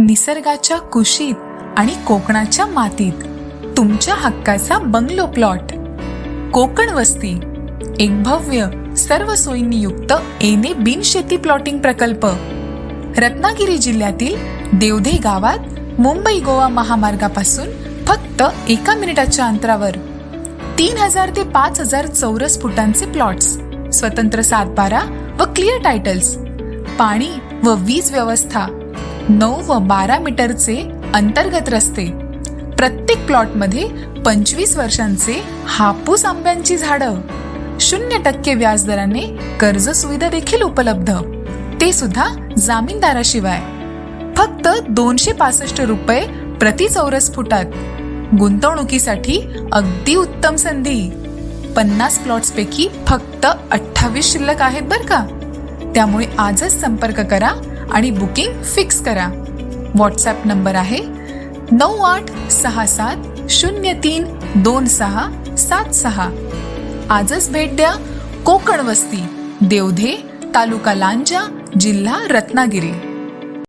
निसर्गाच्या कुशीत आणि कोकणाच्या मातीत. तुमच्या हक्काचा बंगलो प्लॉट. कोकण वस्ती. एक भव्य सर्व सोयींनी युक्त एने बिनशेती प्लॉटिंग प्रकल्प. रत्नागिरी जिल्ह्यातील देवधे गावात मुंबई गोवा महामार्गापासून फक्त एका मिनिटाच्या अंतरावर. तीन हजार ते पाच हजार चौरस फुटांचे प्लॉट्स. स्वतंत्र सातबारा व क्लिअर टायटल्स. पाणी व वीज व्यवस्था. नऊ व बारा मीटरचे अंतर्गत रस्ते. प्रत्येक प्लॉटमध्ये पंचवीस वर्षांचे हापूस आंब्यांची झाडं. शून्य टक्के व्याजदराने कर्ज सुविधा देखील उपलब्ध. ते सुद्धा जामीनदाराशिवाय. फक्त दोनशे पासष्ट रुपये प्रति चौरस फुटात. गुंतवणुकीसाठी अगदी उत्तम संधी. पन्नास प्लॉट्सपैकी फक्त अठ्ठावीस शिल्लक आहेत बरं का? त्यामुळे आजच संपर्क करा आणि बुकिंग फिक्स करा. व्हॉट्सॲप नंबर आहे नऊ आठ सहा सात शून्य तीन दोन सहा सात सहा. आजच भेट द्या कोकण वस्ती देवधे तालुका लांजा जिल्हा रत्नागिरी.